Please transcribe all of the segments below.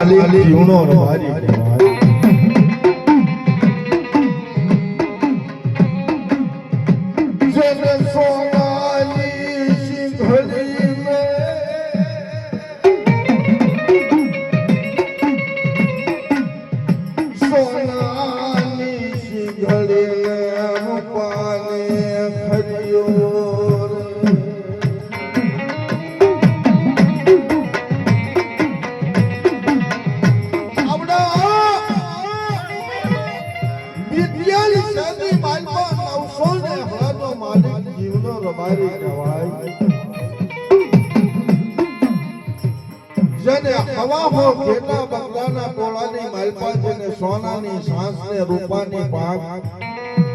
ખાલી કહેવાય. જેને સોનાની સિંઘડી પાને ખર્યો જીવનો રબારી કહેવાય જેને હવા હો ઘેટા બંગલાના ટોળાની માલપા જેને સોનાની સાંસ ને રૂપાની પાક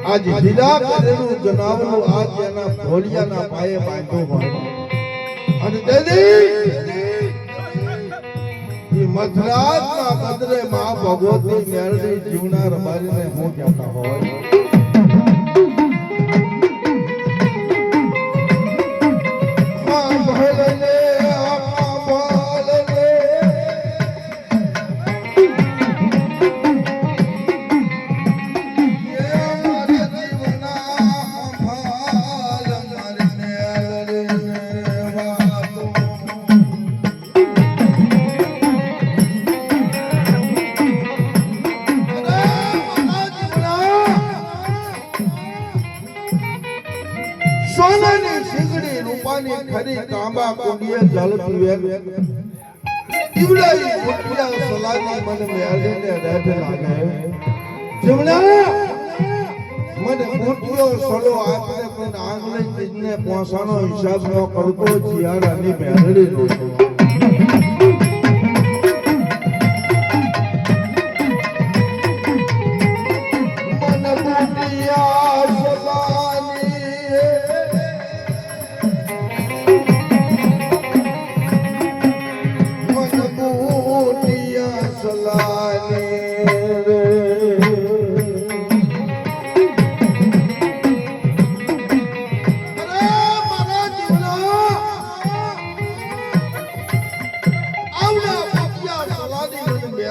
આજ હીરા કરેલું જનાવરું આજ એના ભોળિયાના પાયે બાંધો હોય. અને દેદી મધરાતના કદરે માં ભગવતી મેળવી જીવના રબારીને હું કહેતા હોય. માં સોનાની સિંગડી રૂપાની ખરી તાંબા કુંડીએ જલ પીવે. ઈવડાઈ ફૂટડા સલાની મને મેળીને રેઠ લાગે. જીવડા મને ફૂટ્યો સલો આપને પણ આંગળી ચીજને પોસાનો હિસાબ ન કરતો જીયારાની મેળડી નો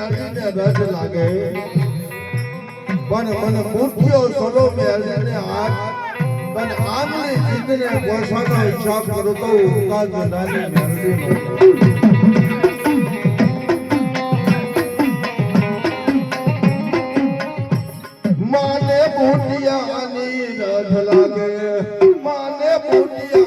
મેળવીને રજ લાગે પણ મન મુખ્યો સલો મેળવીને હાથ પણ આમની જીતને ગોઠવાનો હિસાબ કરો તો ઉકા જનાની મેળવી માને બુટિયાની રજ લાગે, માને બુટિયા